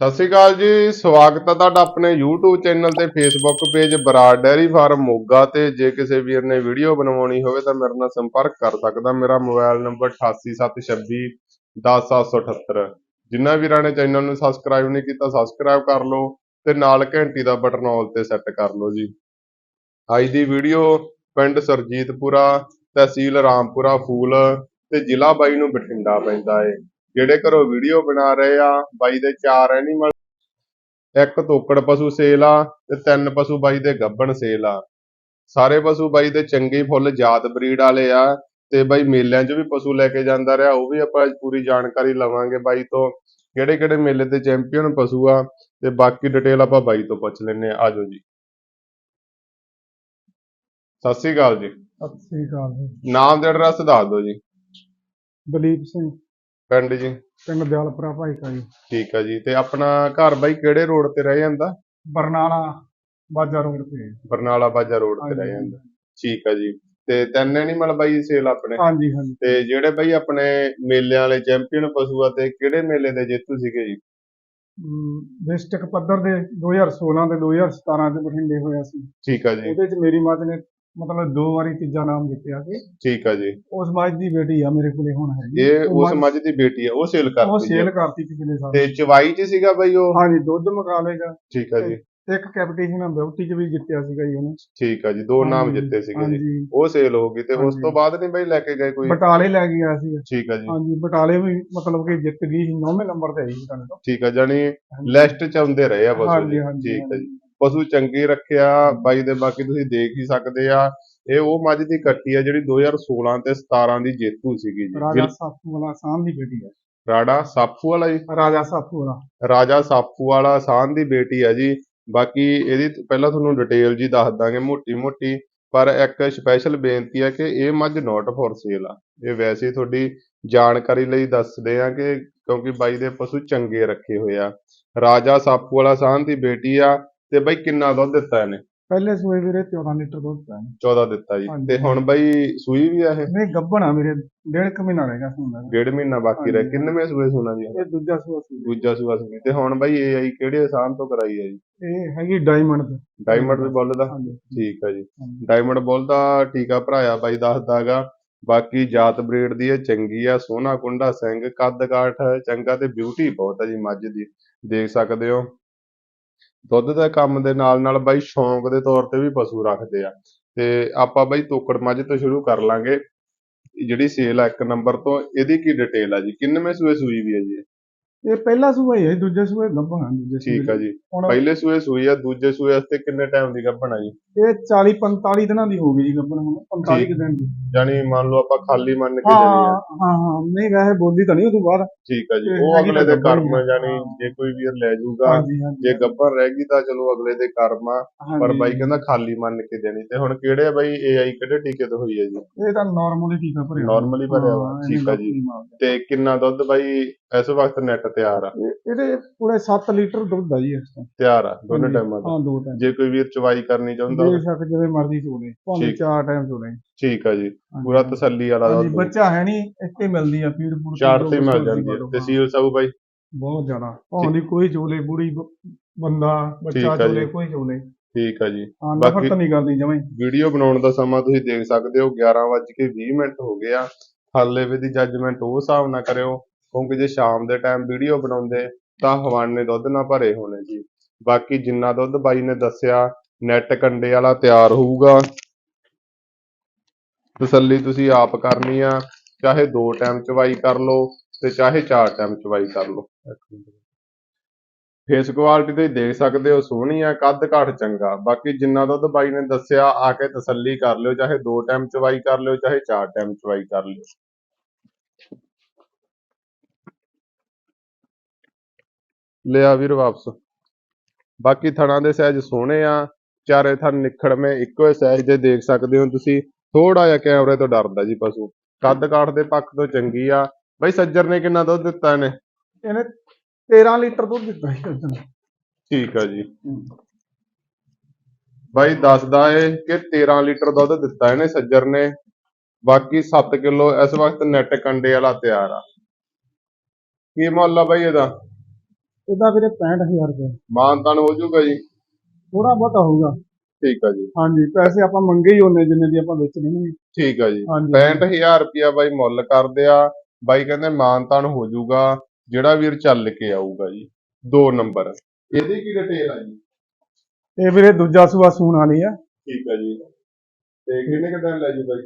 ਸਤਿ ਸ਼੍ਰੀ ਅਕਾਲ ਜੀ, ਸਵਾਗਤ ਹੈ ਤੁਹਾਡਾ ਆਪਣੇ YouTube ਚੈਨਲ ਤੇ Facebook page Brar dairy farm Moga ਤੇ। ਜੇ ਕਿਸੇ ਵੀਰ ਨੇ ਵੀਡੀਓ ਬਣਵਾਉਣੀ ਹੋਵੇ ਤਾਂ ਮੇਰੇ ਨਾਲ ਸੰਪਰਕ ਕਰ ਸਕਦਾ। ਮੇਰਾ ਮੋਬਾਈਲ ਨੰਬਰ 8876 10778 ਜਿਨ੍ਹਾਂ ਵੀਰਾਂ ਨੇ ਚੈਨਲ ਨੂੰ ਸਬਸਕ੍ਰਾਈਬ ਨਹੀਂ ਕੀਤਾ ਸਬਸਕ੍ਰਾਈਬ ਕਰ ਲਓ ਤੇ ਨਾਲ ਘੰਟੀ ਦਾ ਬਟਨ ਆਲ ਤੇ ਸੈੱਟ ਕਰ ਲਓ ਜੀ। ਅੱਜ ਦੀ ਵੀਡੀਓ ਪਿੰਡ ਸਰਜੀਤਪੁਰਾ, ਤਹਿਸੀਲ ਰਾਮਪੁਰਾ, ਫੂਲ ਤੇ ਜ਼ਿਲ੍ਹਾ ਬਾਈ ਨੂੰ ਬਠਿੰਡਾ ਪੈਂਦਾ ਏ। ਜਿਹੜੇ ਘਰੋਂ ਵੀਡੀਓ ਬਣਾ ਰਹੇ ਆ ਬਾਈ ਦੇ ਚਾਰ ਐਨੀਮਲ ਇੱਕ ਤੋਕੜ ਪਸ਼ੂ ਸੇਲ ਆ ਤੇ ਤਿੰਨ ਪਸ਼ੂ ਬਾਈ ਦੇ ਗੱਭਣ ਸੇਲ ਆ। ਸਾਰੇ ਪਸ਼ੂ ਬਾਈ ਦੇ ਚੰਗੇ ਫੁੱਲ ਜਾਤ ਬਰੀਡ ਵਾਲੇ ਆ ਤੇ ਬਾਈ ਮੇਲਿਆਂ 'ਚ ਵੀ ਪਸ਼ੂ ਲੈ ਕੇ ਜਾਂਦਾ ਰਿਹਾ ਉਹ ਵੀ ਆਪਾਂ ਪੂਰੀ ਜਾਣਕਾਰੀ ਲਵਾਂਗੇ ਬਾਈ ਤੋਂ ਕਿਹੜੇ ਕਿਹੜੇ ਮੇਲੇ ਦੇ ਚੈਂਪੀਅਨ ਪਸ਼ੂ ਆ ਤੇ ਬਾਕੀ ਡਿਟੇਲ ਆਪਾਂ ਬਾਈ ਤੋਂ ਪੁੱਛ ਲੈਨੇ ਆ ਆਜੋ ਜੀ। ਸਤਿ ਸ੍ਰੀ ਅਕਾਲ ਜੀ। ਸਤਿ ਸ੍ਰੀ ਅਕਾਲ ਜੀ। ਨਾਮ ਤੇ ਐਡਰੈਸ ਦੱਸ ਦਿਓ ਜੀ। ਦਲੀਪ ਸਿੰਘ। ਪਿੰਡ ਜੀ? ਪਿੰਡ ਦਿਆਲਪੁਰਾ ਭਾਈ ਕਾ ਜੀ। ਠੀਕ ਆ ਜੀ ਤੇ ਆਪਣਾ ਘਰ ਬਾਈ ਕਿਹੜੇ ਰੋਡ ਤੇ ਰਹਿ ਜਾਂਦਾ? ਬਰਨਾਲਾ ਬਾਜਾ ਰੋਡ ਤੇ। ਬਰਨਾਲਾ ਬਾਜਾ ਰੋਡ ਤੇ ਰਹਿ ਜਾਂਦਾ। ਠੀਕ ਆ ਜੀ ਤੇ ਤਿੰਨ ਐਨੀਮਲ ਬਾਈ ਸੇਲ ਆਪਣੇ? ਹਾਂਜੀ ਹਾਂਜੀ। ਤੇ ਜਿਹੜੇ ਬਾਈ ਆਪਣੇ ਮੇਲਿਆਂ ਵਾਲੇ ਚੈਂਪੀਅਨ ਪਸ਼ੂ ਆ ਤੇ ਕਿਹੜੇ ਮੇਲੇ ਦੇ ਜੇਤੂ ਸੀਗੇ ਜੀ? ਡਿਸਟ੍ਰਿਕਟ ਪੱਧਰ ਦੇ 2016 ਤੇ 2017 ਦੇ ਬਠਿੰਡੇ ਹੋਇਆ ਸੀ। ਠੀਕ ਆ ਜੀ। ਉਹਦੇ ਚ ਮੇਰੀ ਮੱਝ ਨੇ ਮਤਲਬ ਦੋ ਵਾਰੀ ਤੀਜਾ ਨਾਮ ਜਿੱਤਿਆ ਸੀ। ਠੀਕ ਆ ਜੀ। ਉਸ ਮੱਝ ਦੀ ਬੇਟੀ ਆ ਮੇਰੇ ਕੋਲੇ ਹੁਣ ਹੈਗੀ। ਇਹ ਉਹ ਉਸ ਮੱਝ- ਦੀ ਬੇਟੀ ਆ ਉਹ ਸੇਲ ਉਹ ਕਰਤੀ ਜੀ। ਸੇਲ ਕਰਤੀ ਪਿਛਲੇ ਸਾਲ। ਤੇ ਚਵਾਈ ਚ ਸੀਗਾ ਬਾਈ ਉਹ? ਹਾਂਜੀ ਦੁੱਧ ਮੁਕਾਬਲੇ ਚ ਠੀਕ ਆ ਜੀ। ਇੱਕ ਕੈਪਟੇਸ਼ਨ ਬਿਊਟੀ ਚ ਵੀ ਜਿੱਤਿਆ ਸੀਗਾ ਜੀ ਉਹਨੇ। ਠੀਕ ਆ ਜੀ ਦੋ ਨਾਮ ਜਿੱਤੇ ਸੀਗੇ ਜੀ। ਉਹ ਸੇਲ ਹੋ ਗਈ ਤੇ ਉਸ। ਤੋਂ ਬਾਅਦ ਨਹੀਂ ਬਾਈ ਲੈ ਕੇ ਗਏ ਕੋਈ? ਬਟਾਲੇ ਲੈ ਕੇ ਗਿਆ ਸੀ। ਠੀਕ ਆ ਜੀ। ਹਾਂਜੀ ਬਟਾਲੇ ਵੀ ਮਤਲਬ ਕਿ ਜਿੱਤ ਗਈ ਸੀ ਨੌਵੇਂ ਨੰਬਰ ਤੇ ਆਈ ਸੀ ਤੁਹਾਨੂੰ ਤੋਂ। ਠੀਕ ਆ ਜਾਨੀ ਲਿਸਟ ਚ ਆਉਂਦੇ ਰਹੇ ਆ ਹਾਂਜੀ ਠੀਕ ਆ ਜੀ। ਪਸ਼ੂ ਚੰਗੇ ਰੱਖਿਆ ਬਾਈ ਦੇ ਬਾਕੀ ਤੁਸੀਂ ਦੇਖ ਹੀ ਸਕਦੇ ਆ। ਇਹ ਉਹ ਮੱਝ ਦੀ ਕੱਟੀ ਆ ਜਿਹੜੀ 2016 ਤੇ 17 ਦੀ ਜੇਤੂ ਸੀਗੀ ਜੀ। ਰਾਜਾ ਸਾਫੂ ਵਾਲਾ ਸਾਂਝ ਦੀ ਬੇਟੀ ਹੈ ਰਾੜਾ ਸਾਫੂ ਵਾਲਾ ਜੀ? ਰਾਜਾ ਸਾਫੂ ਵਾਲਾ। ਰਾਜਾ ਸਾਫੂ ਵਾਲਾ ਸਾਨ ਦੀ ਬੇਟੀ ਆ ਜੀ। ਬਾਕੀ ਇਹਦੀ ਪਹਿਲਾਂ ਤੁਹਾਨੂੰ ਡਿਟੇਲ ਜੀ ਦੱਸ ਦਾਂਗੇ ਮੋਟੀ ਮੋਟੀ ਪਰ ਇੱਕ ਸਪੈਸ਼ਲ ਬੇਨਤੀ ਹੈ ਕਿ ਇਹ ਮੱਝ ਨੋਟ ਫॉर ਸੇਲ ਆ। ਇਹ ਵੈਸੇ ਤੁਹਾਡੀ ਜਾਣਕਾਰੀ ਲਈ ਦੱਸਦੇ ਆ ਕਿ ਕਿਉਂਕਿ ਬਾਈ ਦੇ ਪਸ਼ੂ ਚੰਗੇ ਰੱਖੇ ਹੋਏ ਆ। ਰਾਜਾ ਸਾਫੂ ਵਾਲਾ ਸਾਨ ਦੀ ਬੇਟੀ ਆ। ਤੇ ਬਾਈ ਕਿੰਨਾ ਦੁੱਧ ਦਿੱਤਾ ਇਹਨੇ? ਪਹਿਲੇ ਸੂਏ ਵੀਰੇ 14 ਲੀਟਰ ਦੁੱਧ ਪਿਆ 14 ਦਿੱਤਾ ਜੀ। ਹਾਂਜੀ। ਤੇ ਹੁਣ ਬਾਈ ਸੂਈ ਵੀ ਆ ਇਹ? ਨਹੀਂ ਗੱਭਣਾ ਵੀਰੇ ਡੇਢ ਕੁ ਮਹੀਨਾ ਰਹਿ ਗਿਆ ਸੁਣਦਾ ਡੇਢ ਮਹੀਨਾ ਬਾਕੀ ਰਹਿ ਹਾਂਜੀ। ਕਿੰਨਵੇਂ ਸੂਏ ਸੋਨਾ ਜੀ? ਇਹ ਦੂਜਾ ਸੂਆ ਸੀ ਦੂਜਾ ਸੂਆ ਸੂਈ ਤੇ ਹੁਣ ਬਾਈ ਇਹ ਆਈ ਕਿਹੜੇ ਆਸਾਨ ਤੋਂ ਕਰਾਈ ਹੈ ਜੀ? ਇਹ ਹੈਗੀ ਡਾਇਮੰਡ। ਦੀ ਡਾਇਮੰਡ ਦੇ ਬੁੱਲ ਦਾ? ਹਾਂਜੀ। ਠੀਕ ਆ ਜੀ। ਹਾਂਜੀ। ਡਾਇਮੰਡ ਬੁੱਲ ਦਾ ਟੀਕਾ ਭਰਾਇਆ ਬਾਈ ਦੱਸਦਾਗਾ ਬਾਕੀ ਜਾਤ ਬਰੀਡ ਦੀ ਇਹ ਚੰਗੀ ਆ। ਸੋਹਣਾ ਕੁੰਡਾ ਸਿੰਘ ਕੱਦ ਕਾਠ ਚੰਗਾ ਤੇ ਬਿਊਟੀ ਬਹੁਤ ਆ ਜੀ ਮੱਝ ਦੀ। ਦੇਖ ਸਕਦੇ ਹੋ। ਦੁੱਧ ਦਾ ਕੰਮ ਦੇ ਨਾਲ ਨਾਲ ਬਾਈ ਸ਼ੌਂਕ ਦੇ ਤੌਰ ਤੇ ਵੀ ਪਸ਼ੂ ਰੱਖਦੇ ਆ। ਤੇ ਆਪਾਂ ਬਾਈ ਤੋਕੜ ਮੱਝ ਤੋਂ ਸ਼ੁਰੂ ਕਰ ਲਾਂਗੇ। ਜਿਹੜੀ ਸੇਲ ਆ ਇੱਕ ਨੰਬਰ ਤੋਂ, ਇਹਦੀ ਕੀ ਡਿਟੇਲ ਆ ਜੀ? ਕਿੰਨਵੇਂ ਸੂਏ ਸੂਈ ਵੀ ਹੈ ਜੀ ਇਹ? ਪਹਿਲਾ ਸੂਆ ਹੀ ਹੈ ਦੂਜੇ ਸੂਏ ਗੱਭਣਾ ਦੂਜੇ ਸੂਏ ਠੀਕ ਆ ਜੀ ਹੁਣ ਪਹਿਲੇ ਸੂਏ ਸੂਈ ਆ ਦੂਜੇ ਸੂਏ ਵਾਸਤੇ ਕਿੰਨੇ ਟਾਈਮ ਦੀ ਗੱਭਣ ਆ ਜੀ ਇਹ 40 45 ਦਿਨਾਂ ਦੀ ਹੋ ਗਈ ਜੀ ਗੱਭਣਾ ਹੁਣ 45 ਕੁ ਦਿਨ ਦੀ ਜਾਨੀ ਮੰਨ ਲਓ ਆਪਾਂ ਖਾਲੀ ਮੰਨ ਕੇ ਹਾਂ ਜਾਣੀ ਆ ਹਾਂ ਹਾਂ ਨਹੀਂ ਵੈਸੇ ਬੋਲੀ ਤਾਂ ਨਹੀਂ ਉਦੋਂ ਬਾਅਦ ਠੀਕ ਆ ਜੀ ਉਹ ਅਗਲੇ ਤਾਂ ਦੇ ਗੱਭਣ ਕਰਮ ਹੀ ਹਾਂ। ਜੇ ਕੋਈ ਵੀਰ ਲੈ ਜਾਊਗਾ ਜੇ ਗੱਭਰ ਰਹਿ ਗਈ ਤਾਂ ਚਲੋ ਅਗਲੇ ਦੇ ਕਰਮ ਆ ਪਰ। ਬਾਈ ਕਹਿੰਦਾ ਖਾਲੀ ਮੰਨ ਕੇ ਦੇਣੀ ਤੇ ਹੁਣ ਕਿਹੜੇ ਬਾਈ ਏਆਈ ਕਿਹੜੇ ਟੀਕੇ ਤੋਂ ਹੋਈ ਹੈ ਜੀ ਇਹ ਤਾਂ ਨਾਰਮਲੀ ਟੀਕਾ ਭਰਿਆ Normally ਭਰਿਆ ਹਾਂ, ਠੀਕ ਆ ਜੀ। ਗੱਭਣੀ। ਤੇ ਕਿੰਨਾ ਦੁੱਧ ਬਾਈ ਇਸ ਵਕਤ ਨੈਟ ਤਿਆਰ ਆ। ਇਹ- ਇਹਦੇ ਪੂਰੇ 7 ਲੀਟਰ ਦੁੱਧ ਆ ਜੀ ਇਸ ਟਾਈਮ ਤਿਆਰ ਆ ਦੋਨੇ ਹਾਂਜੀ। ਟਾਈਮਾਂ ਦਾ ਹਾਂ ਦੋ ਟਾਈਮ ਜੇ ਕੋਈ ਵੀਰ ਚਵਾਈ ਕਰਨੀ ਚਾਹੁੰਦਾ ਹੋਵੇ, ਬੇਸ਼ੱਕ ਜਿਵੇਂ ਮਰਜ਼ੀ ਚੋਲੇ ਭਾਵੇਂ ਠੀਕ। ਚਾਰ ਟਾਈਮ ਚੋਲੇ ਠੀਕ ਆ ਜੀ। ਪੂਰਾ ਤਸੱਲੀ ਵਾਲਾ ਹਾਂਜੀ ਦੁੱਧ। ਬੱਚਾ ਹੈ ਨਹੀਂ ਇੱਥੇ ਮਿਲਦੀ ਆ ਫੀਡ ਫੂਡ ਚਾਰ ਤੇ ਮਿਲ ਜਾਂਦੀ ਹੈ ਤੇ ਸੀਲ ਸਾਊ ਬਾਈ। ਬਹੁਤ ਜ਼ਿਆਦਾ। ਭਾਵੇਂ ਦੀ ਕੋਈ ਚੋਲੇ ਬੁੜੀ ਬ- ਬੰਦਾ ਬੱਚਾ ਠੀਕ ਆ ਜੀ। ਚੋਲੇ ਕੋਈ ਚੋਲੇ ਠੀਕ ਆ ਜੀ। ਹਾਂ ਬਾਕੀ- ਨਫ਼ਰਤ ਨਹੀਂ ਕਰਦੀ ਜਮਾਂ ਹੀ। ਵੀਡੀਓ ਬਣਾਉਣ ਦਾ ਸਮਾਂ ਤੁਸੀਂ ਦੇਖ ਸਕਦੇ ਹੋ 11:20 ਮਿੰਟ ਹੋ ਗਏ ਆ। ਹਾਲੇ ਵੀ ਦੀ ਜੱਜਮੈਂਟ ਉਹ ਹਿਸਾਬ ਨਾਲ ਕਰਿਓ। ਕਿਉਂਕਿ ਜੇ ਸ਼ਾਮ ਦੇ ਟਾਈਮ ਵੀਡੀਓ ਬਣਾਉਂਦੇ, ਤਾਂ ਹਵਾਨੇ ਦੁੱਧ ਨਾ ਭਰੇ ਹੋਣੇ ਜੀ। ਬਾਕੀ ਜਿੰਨਾ ਦੁੱਧ ਬਾਈ ਨੇ ਦੱਸਿਆ ਨੈਟ ਕੰਡੇ ਵਾਲਾ ਤਿਆਰ ਹੋਊਗਾ। ਤਸੱਲੀ ਤੁਸੀਂ ਆਪ ਕਰਨੀ ਆ, ਚਾਹੇ ਦੋ ਟਾਈਮ ਚਵਾਈ ਕਰ ਲਓ ਤੇ ਚਾਹੇ ਚਾਰ ਟਾਈਮ ਚਵਾਈ ਕਰ ਲਓ। ਫੇਸ ਕੁਆਲਿਟੀ ਤੁਸੀਂ ਦੇਖ ਸਕਦੇ ਹੋ, ਸੋਹਣੀ ਆ, ਕੱਦ ਕਾਠ ਚੰਗਾ। ਬਾਕੀ ਜਿੰਨਾ ਦੁੱਧ ਬਾਈ ਨੇ ਦੱਸਿਆ, ਆ ਕੇ ਤਸੱਲੀ ਕਰ ਲਿਓ, ਚਾਹੇ ਦੋ ਟਾਈਮ ਚਵਾਈ ਕਰ ਲਿਓ, ਚਾਹੇ ਚਾਰ ਟਾਈਮ ਚਵਾਈ ਕਰ ਲਿਓ। ਲਿਆ ਵੀਰ ਵਾਪਸ। ਬਾਕੀ ਥਣਾਂ ਦੇ ਸਾਈਜ਼ ਸੋਹਣੇ ਆ ਚਾਰੇ ਥਣ ਨਿਖੜਵੇਂ ਇੱਕੋ ਹੀ ਸਾਈਜ਼ ਦੇ ਦੇਖ ਸਕਦੇ ਹੋ ਤੁਸੀਂ। ਥੋੜਾ ਜਿਹਾ ਕੈਮਰੇ ਤੋਂ ਡਰਦਾ ਜੀ ਪਸ਼ੂ। ਕੱਦ ਕਾਠ ਦੇ ਪੱਖ ਤੋਂ ਚੰਗੀ ਆ। ਬਈ ਸੱਜਰ ਨੇ ਕਿੰਨਾ ਦੁੱਧ ਦਿੱਤਾ ਇਹਨੇ? ਇਹਨੇ 13 ਲੀਟਰ ਦੁੱਧ ਦਿੱਤਾ ਸੀ ਉਸ ਦਿਨ ਠੀਕ ਆ ਜੀ। ਬਾਈ ਦੱਸਦਾ ਏ ਕਿ 13 ਲੀਟਰ ਦੁੱਧ ਦਿੱਤਾ ਇਹਨੇ ਸੱਜਰ ਨੇ। ਬਾਕੀ 7 ਕਿਲੋ ਇਸ ਵਕਤ ਨੈਟ ਕੰਡੇ ਵਾਲਾ ਤਿਆਰ ਆ। ਕੀ ਮੁੱਲ ਆ ਬਾਈ ਇਹਦਾ? ਇਹਦਾ ਵੀਰੇ 65000 ਰੁਪਏ। ਮਾਨਤਾਨ ਹੋ ਜਾਊਗਾ ਜੀ। ਥੋੜਾ ਬਹੁਤਾ ਹੋਊਗਾ। ਠੀਕ ਆ ਜੀ। ਹਾਂਜੀ ਪੈਸੇ ਆਪਾਂ ਮੰਗੇ ਹੀ ਉਹਨੇ ਜਿੰਨੇ ਦੀ ਆਪਾਂ ਵੇਚਣੇ ਨੇ। ਠੀਕ ਆ ਜੀ। ਹਾਂਜੀ। 65000 ਰੁਪਿਆ ਬਾਈ ਮੁੱਲ ਕਰਦੇ ਆ। ਬਾਈ ਕਹਿੰਦੇ ਮਾਨਤਾਨ ਹੋ ਜਾਊਗਾ ਜਿਹੜਾ ਵੀਰ ਚੱਲ ਕੇ ਆਊਗਾ ਜੀ। ਦੋ ਨੰਬਰ। ਇਹਦੀ ਕੀ ਡਿਟੇਲ ਆ ਜੀ? ਇਹ ਵੀਰੇ ਦੂਜਾ ਸੂਆ ਸੂਣ ਵਾਲੀ ਆ। ਠੀਕ ਆ ਜੀ। ਤੇ ਕਿੰਨੇ ਕੁ ਦਿਨ ਲੈ ਜੀ ਬਾਈ?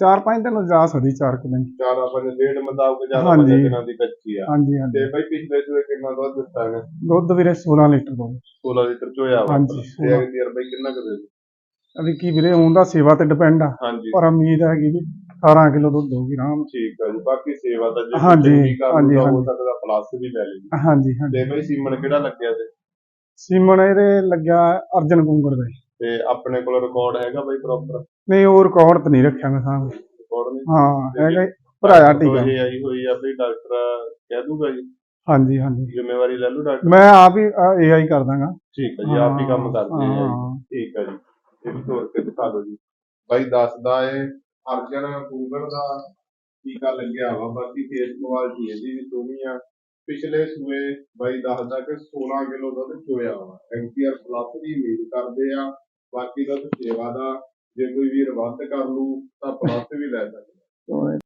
ਚਾਰ ਪੰਜ ਦਿਨ ਜਾ ਸਕਦੀ ਚਾਰ ਕੁ ਦਿਨ। ਚਾਰ ਆਪਾਂ ਨੇ ਡੇਢ ਮੁਤਾਬਕ ਜ਼ਿਆਦਾ ਹਾਂਜੀ। ਦਿਨਾਂ ਦੀ ਕੱਚੀ ਆ। ਹਾਂਜੀ ਹਾਂਜੀ। ਤੇ ਬਾਈ ਪਿਛਲੇ ਸੂਏ ਕਿੰਨਾ ਦੁੱਧ ਦਿੱਤਾ ਹੈ ਦੁੱਧ ਵੀਰੇ 16 ਲੀਟਰ ਦੋ 16 ਲੀਟਰ ਚੋਇਆ ਵਾ। ਹਾਂਜੀ, ਤੇ 16 ਅਗਲੀ ਯਾਰ ਬਾਈ ਕਿੰਨਾ ਕੁ ਦੇ ਦੂ? ਅਭੀ ਕੀ ਵੀਰੇ ਉਹਦਾ ਸੇਵਾ ਤੇ ਡਿਪੈਂਡ ਆ। ਹਾਂਜੀ। ਪਰ ਉਮੀਦ ਹੈਗੀ ਵੀ 18 ਕਿਲੋ ਦੁੱਧ ਹੋਊਗੀ ਆਰਾਮ। ਠੀਕ ਆ ਜੀ ਬਾਕੀ ਸੇਵਾ ਤਾਂ ਜੇ ਹਾਂਜੀ, ਚੰਗੀ ਕਰ ਹਾਂਜੀ, ਲਊਗਾ, ਹੋ ਹਾਂਜੀ। ਸਕਦਾ ਪਲੱਸ ਵੀ ਲੈ ਲਈ ਹਾਂਜੀ ਹਾਂਜੀ। ਤੇ ਬਾਈ ਸੀਮਨ ਕਿਹੜਾ ਲੱਗਿਆ ਤੇ? ਸੀਮਨ ਇਹਦੇ ਲੱਗਿਆ ਅਰਜਨ ਕੁੰਗਰ ਦੇ ਤੇ ਆਪਣੇ ਕੋਲ ਰਿਕਾਰਡ ਹੈਗਾ ਬਾਈ ਪ੍ਰੋਪਰ ਨਹੀਂ ਉਹ ਰਿਕਾਰਡ ਤਾਂ ਨਹੀਂ ਰੱਖਿਆ ਮੈਂ ਸਾਹਮਣੇ ਰਿਕਾਰਡ ਨਹੀਂ? ਹਾਂ ਹੈਗਾ ਜੀ, ਭਰਾਇਆ ਟੀਕਾ ਇਹ ਆਈ ਹੋਈ ਆ ਵੀ ਡਾਕਟਰ ਕਹਿ ਦੂਗਾ ਜੀ? ਹਾਂਜੀ ਹਾਂਜੀ। ਜ਼ਿੰਮੇਵਾਰੀ ਲੈ ਲੂ ਡਾਕਟਰ ਮੈਂ ਆਪ ਹੀ ਏਆਈ ਕਰ ਦਾਂਗਾ। ਠੀਕ ਹੈ ਜੀ ਆਪ ਹੀ ਕੰਮ ਕਰਦੇ ਆ ਜੀ। ਹਾਂ। ਠੀਕ ਹੈ ਜੀ। ਵੀ ਤੋਰ ਕੇ ਦਿਖਾ ਦਿਓ ਜੀ। ਬਾਈ ਦੱਸਦਾ ਏ ਅਰਜਨ ਗੂਗਲ ਦਾ ਟੀਕਾ ਲੱਗਿਆ ਵਾ ਬਾਕੀ ਫੇਸ ਕੁਆਲਿਟੀ ਇਹਦੀ ਵੀ ਸੋਹਣੀ ਆ। ਪਿਛਲੇ ਸੂਏ ਬਾਈ ਦੱਸਦਾ ਕਿ 16 ਕਿਲੋ ਦੁੱਧ ਚੋਇਆ ਵਾ। ਐਮਪੀਆਰ ਪਲੱਸ ਦੀ ਉਮੀਦ ਕਰਦੇ ਆ। ਬਾਕੀ ਦੁੱਧ ਸੇਵਾ ਦਾ ਜੇ ਕੋਈ ਵੀਰ ਵੱਧ ਕਰ ਲੂ ਤਾਂ ਪਲੱਸ ਵੀ ਲੈ ਸਕਦਾ।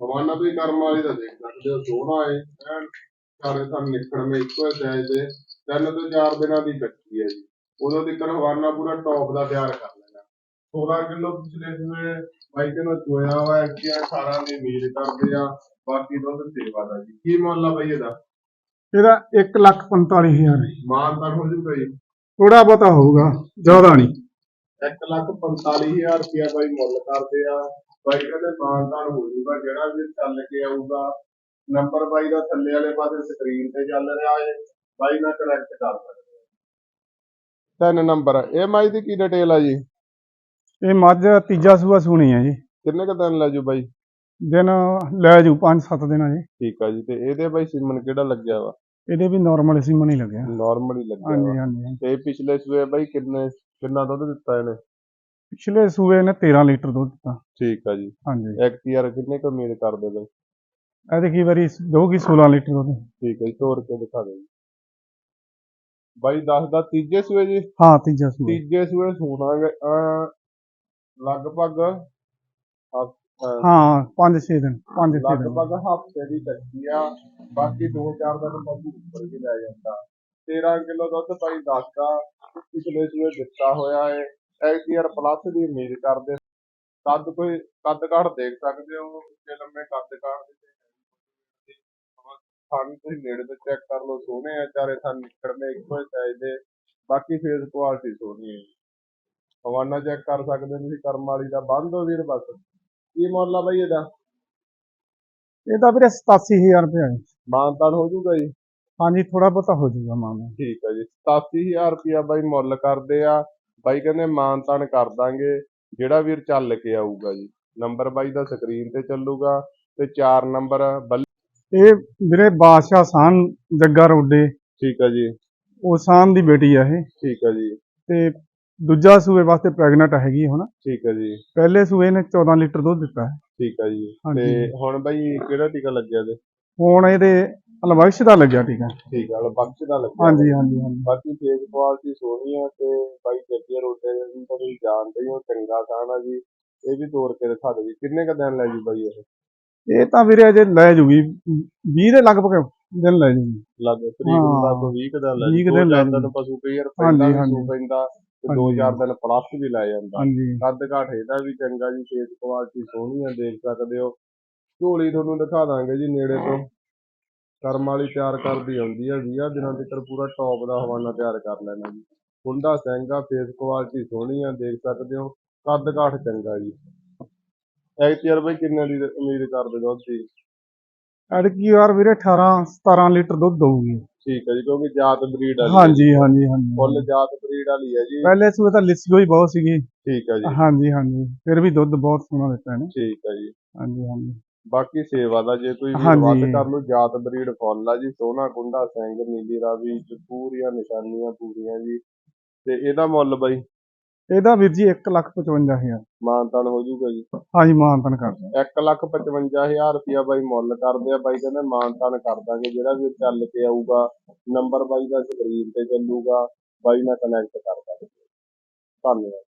ਹਵਾਨਾ ਵੀ ਕਰਮ ਵਾਲੀ ਦਾ ਦੇਖ ਸਕਦੇ ਹੋ ਸੋਹਣਾ ਏ ਐਨ ਚਾਰੇ ਸਾਨੂੰ ਨਿਕਲਣ ਵਿੱਚ ਇੱਕੋ ਸਾਈਜ਼ ਦੇ ਤਿੰਨ ਤੋਂ ਚਾਰ ਦਿਨਾਂ ਦੀ ਕੱਚੀ ਹੈ ਜੀ। ਉਦੋਂ ਤੱਕ ਹਵਾਨਾ ਪੂਰਾ ਟੌਪ ਦਾ ਤਿਆਰ ਕਰ ਲੈਣਾ। 16 ਕਿਲੋ ਪਿਛਲੇ ਸੂਏ ਬਾਈ ਕਿਲੋ ਚੋਇਆ ਵਾ ਐਕਟੀਆ 18 ਦੀ ਉਮੀਦ ਕਰਦੇ ਆ ਬਾਕੀ ਦੁੱਧ ਸੇਵਾ ਦਾ ਜੀ। ਕੀ ਮੁੱਲ ਆ ਬਾਈ ਇਹਦਾ? ਇਹਦਾ 1 ਲੱਖ 45000 ਹੈ। ਮਾਨ ਤਾਂ ਹੋ ਜੂਗਾ ਜੀ। ਥੋੜਾ ਬਹੁਤਾ ਹੋਊਗਾ ਜ਼ਿਆਦਾ ਨਹੀਂ। 1 ਲੱਖ 45000 ਰੁਪਇਆ ਬਾਈ ਮੁੱਲ ਕਰਦੇ ਆ। ਬਾਈ ਕਹਿੰਦੇ ਮਾਨਦਾਨ ਹੋ ਜੂਗਾ ਜਿਹੜਾ ਵੀ ਚੱਲ ਕੇ ਆਊਗਾ। ਨੰਬਰ ਬਾਈ ਦਾ ਥੱਲੇ ਵਾਲੇ ਪਾਸੇ ਸਕਰੀਨ ਤੇ ਚੱਲ ਰਿਹਾ ਏ। ਬਾਈ ਨਾਲ ਕਨੈਕਟ ਕਰ ਸਕਦੇ। ਤਿੰਨ ਨੰਬਰ ਇਹ ਮਾਈ ਦੀ ਕੀ ਡਿਟੇਲ ਆ ਜੀ? ਇਹ ਮੱਝ ਤੀਜਾ ਸੂਆ ਸੂਣੀ ਹੈ ਜੀ। ਕਿੰਨੇ ਕ ਦਿਨ ਲੈ ਜੂ ਬਾਈ? ਦਿਨ ਲੈ ਜੂ 5-7 ਦਿਨ ਜੀ। ਠੀਕ ਆ ਜੀ ਤੇ ਇਹਦੇ ਬਾਈ ਸਿਮਨ ਕਿਹੜਾ ਲੱਗਿਆ ਵਾ? ਇਹਦੇ ਵੀ ਨਾਰਮਲ ਸੀਮਨ ਹੀ ਲੱਗਿਆ। ਨਾਰਮਲ ਹੀ ਲੱਗਿਆ ਹਾਂਜੀ ਵਾ ਹਾਂਜੀ। ਤੇ ਪਿਛਲੇ ਸੂਏ ਬਾਈ ਕਿੰਨੇ ਕਿੰਨਾ ਦੁੱਧ ਦਿੱਤਾ ਇਹਨੇ? ਪਿਛਲੇ ਸੂਏ ਨੇ 13 ਲੀਟਰ ਦੁੱਧ ਦਿੱਤਾ। ਠੀਕ ਆ ਜੀ। ਹਾਂਜੀ। ਐਕਟੀਆਰ ਕਿੰਨੇ ਕ ਉਮੀਦ ਕਰਦੇ ਬਾਈ? ਇਹਦੇ ਕੀ ਵਾਰੀ ਦਊਗੀ 16 ਲੀਟਰ ਦੁੱਧ। ਠੀਕ ਹੈ ਜੀ ਤੋਰ ਕੇ ਦਿਖਾ ਦਿਓ ਜੀ। ਬਾਈ ਦੱਸਦਾ ਤੀਜੇ ਸੂਏ ਜੀ? ਹਾਂ ਤੀਜਾ ਸੂਆ। ਤੀਜੇ ਸੂਏ ਅਹ ਲਗਭਗ ਹਾਂ 5-6 ਦਿਨ 5-6 ਦਿਨ। ਲਗਭਗ ਹਫ਼ਤੇ ਦੀ ਕੱਚੀ ਆ ਬਾਕੀ 2-4 ਦਿਨ ਪਸ਼ੂ ਉੱਪਰ ਵੀ ਲੈ ਜਾਂਦਾ। 13 ਕਿਲੋ ਦੁੱਧ ਬਾਈ ਦੱਸਦਾ ਪਿਛਲੇ ਸੂਏ ਦਿੱਤਾ ਹੋਇਆ ਹੈ ਐਕਟੀਆਰ ਪਲੱਸ ਦੀ ਉਮੀਦ ਕਰਦੇ। ਕੱਦ ਕੋਈ ਕੱਦ ਕਾਠ ਦੇਖ ਸਕਦੇ ਹੋ ਉੱਚੇ ਲੰਮੇ ਕੱਦ ਕਾਠ ਦੇ ਥਣ ਤੁਸੀਂ ਨੇੜੇ ਤੋਂ ਚੈੱਕ ਕਰ ਲਓ ਸੋਹਣੇ ਆ ਚਾਰੇ ਥਣ ਨਿਕਲਣੇ ਇੱਕੋ ਹੀ ਸਾਈਜ਼ ਦੇ। ਬਾਕੀ ਫੇਸ ਕੁਆਲਿਟੀ ਸੋਹਣੀ ਹੈ ਹਵਾਨਾ ਚੈੱਕ ਕਰ ਸਕਦੇ ਹੋ ਤੁਸੀਂ ਕਰਮ ਵਾਲੀ ਦਾ ਬੰਦ ਹੋ ਵੀਰ ਬਸ। ਕੀ ਮੁੱਲ ਆ ਬਾਈ ਇਹਦਾ? ਇਹਦਾ ਵੀਰੇ 87000 ਰੁਪਏ ਹੈ ਮਾਨਤਾਨ ਹੋ ਜੂਗਾ ਜੀ? ਹਾਂਜੀ ਥੋੜਾ ਬਹੁਤਾ ਹੋ ਜਾਊਗਾ ਮਾਮਾ ਠੀਕ ਹੈ ਜੀ 87000 ਰੁਪਿਆ ਬਾਈ ਮੁੱਲ ਕਰਦੇ ਆ। ਬਾਈ ਕਹਿੰਦੇ ਮਾਨਤਾਨ ਕਰ ਦਾਂਗੇ ਜਿਹੜਾ ਵੀਰ ਚੱਲ ਕੇ ਆਊਗਾ ਜੀ। ਨੰਬਰ ਬਾਈ ਦਾ ਸਕਰੀਨ ਤੇ ਚੱਲੂਗਾ ਤੇ 4 ਨੰਬਰ ਇਹ ਵੀਰੇ ਬਾਦਸ਼ਾਹ ਸਾਨ ਜੱਗਾ ਰੋਡੇ। ਠੀਕ ਹੈ ਜੀ। ਉਹ ਸਾਨ ਦੀ ਬੇਟੀ ਆ ਇਹ। ਠੀਕ ਹੈ ਜੀ। ਤੇ ਦੂਜਾ ਸੂਏ ਵਾਸਤੇ ਪ੍ਰੈਗਨੈਂਟ ਹੈਗੀ ਹੁਣ। ਠੀਕ ਹੈ ਜੀ। ਪਹਿਲੇ ਸੂਏ ਨੇ 14 ਲੀਟਰ ਦੁੱਧ ਦਿੱਤਾ ਹੈ। ਠੀਕ ਹੈ ਜੀ। ਹਾਂਜੀ। ਤੇ ਹੁਣ ਬਾਈ ਕਿਹੜਾ ਟੀਕਾ ਲੱਗਿਆ ਤੇ ਹੁਣ ਇਹਦੇ ਅਲਵਸ਼ ਦਾ ਲੱਗਿਆ ਟੀਕਾ। ਠੀਕ ਹੈ ਬਖਸ਼ ਦਾ ਲੱਗਿਆ। ਹਾਂਜੀ ਹਾਂਜੀ ਹਾਂਜੀ। ਬਾਕੀ ਫੇਸ ਕੁਆਲਿਟੀ ਸੋਹਣੀ ਆ ਤੇ ਬਾਈ ਜੱਗੇ ਨੂੰ ਤਾਂ ਤੁਸੀਂ ਜਾਣਦੇ ਹੀ ਚੰਗਾ ਸਾਨ ਆ ਜੀ। ਇਹ ਵੀ ਤੋੜ ਕੇ ਦਿਖਾ ਦਿਓ ਜੀ। ਕਿੰਨੇ ਕ ਦਿਨ ਲੈ ਜੂ ਬਾਈ ਇਹ? ਇਹ ਤਾਂ ਵੀਰੇ ਅਜੇ ਲੈ ਜੂਗੀ। 20 ਦੇ ਲਗਭਗ ਦਿਨ ਲੈ ਜੂਗੀ। ਲੱਗ ਤਰੀਕ ਨੂੰ ਹਾਂ। ਤਾਂ ਕੋਈ 20 ਕੁ ਦਿਨ ਲੈ 20 ਕੁ ਦਿਨ ਦੋ ਲੈ। ਪਸ਼ੂ ਕਈ ਵਾਰ ਹਾਂਜੀ, ਪੈਂਦਾ ਹਾਂਜੀ। ਸੂ ਪੈਂਦਾ ਤੇ ਦਿਨ ਪਲੱਸ ਵੀ ਲੈ ਜਾਂਦਾ। ਹਾਂਜੀ। ਕੱਦ ਕਾਠ ਇਹਦਾ ਵੀ ਚੰਗਾ ਜੀ ਫੇਸ ਕੁਆਲਿਟੀ ਸੋਹਣੀ ਆ ਦੇਖ ਸਕਦੇ ਹੋ। ਝੋਲੀ ਤੁਹਾਨੂੰ ਦਿਖਾ ਦਾਂਗੇ ਜੀ ਨੇੜੇ ਤੋਂ। ਕਰਮ ਵਾਲੀ ਤਿਆਰ ਕਰਦੀ ਆਉਂਦੀ ਆ 20 ਦਿਨਾਂ ਤੱਕ ਪੂਰਾ ਟੌਪ ਦਾ ਹਵਾਨਾ ਤਿਆਰ ਕਰ ਲੈਣਾ ਜੀ। ਕੁੰਡਾ ਸਹਿੰਗਾ ਫੇਸ ਕੁਆਲਿਟੀ ਸੋਹਣੀ ਆ ਦੇਖ ਸਕਦੇ ਹੋ। ਕੱਦ ਕਾਠ ਚੰਗਾ ਜੀ। ਐਕਟੀਆਰ ਬਈ ਕਿੰਨੇ ਦੀ ਉਮੀਦ ਕਰਦੇ ਦੁੱਧ ਦੀ ਅੜਕੀ ਵਾਰ ਵੀਰੇ 18 17 ਲੀਟਰ ਦੁੱਧ ਦਊਗੀ ਠੀਕ ਹੈ ਜੀ ਕਿਉਂਕਿ ਜਾਤ ਬਰੀਡ ਆ ਹਾਂਜੀ ਹਾਂਜੀ ਹਾਂਜੀ। ਫੁੱਲ ਜਾਤ ਬਰੀਡ ਵਾਲੀ ਹੈ ਜੀ। ਪਹਿਲੇ ਸੂਏ ਤਾਂ ਲਿਸੀ ਹੋਈ ਬਹੁਤ ਸੀਗੀ। ਠੀਕ ਹੈ ਜੀ। ਹਾਂਜੀ ਹਾਂਜੀ। ਫਿਰ ਵੀ ਦੁੱਧ ਬਹੁਤ ਸੋਹਣਾ ਦਿੱਤਾ ਇਹਨੇ। ਠੀਕ ਹੈ ਜੀ। ਹਾਂਜੀ ਹਾਂਜੀ। ਬਾਕੀ ਸੇਵਾ ਦਾ ਜੇ ਕੋਈ। ਵੱਧ ਕਰ ਲੂ ਜਾਤ ਬਰੀਡ ਫੁੱਲ ਆ ਜੀ ਸੋਹਣਾ ਕੁੰਡਾ ਸਿੰਘ ਨੀਲੀ ਰਾਵੀ ਚ ਪੂਰੀਆਂ ਨਿਸ਼ਾਨੀਆਂ ਪੂਰੀਆਂ ਜੀ। ਤੇ ਇਹਦਾ ਮੁੱਲ ਬਾਈ ਇਹਦਾ ਵੀਰ ਜੀ 155000 ਮਾਨਤਾਨ ਹੋ ਜਾਊਗਾ ਜੀ। ਹਾਂਜੀ ਮਾਨਤਨ ਕਰਦਾ 155000 ਰੁਪਇਆ ਬਾਈ ਮੁੱਲ ਕਰਦੇ ਆ। ਬਾਈ ਕਹਿੰਦੇ ਮਾਨਤਾਨ ਕਰ ਦਾਂਗੇ। ਜਿਹੜਾ ਵੀ ਚੱਲ ਕੇ ਆਊਗਾ ਨੰਬਰ ਬਾਈ ਦਾ ਸਕਰੀਨ ਤੇ ਚੱਲੂਗਾ ਬਾਈ ਨਾਲ ਕਨੈਕਟ ਕਰ ਦਾਂਗੇ। ਧੰਨਵਾਦ।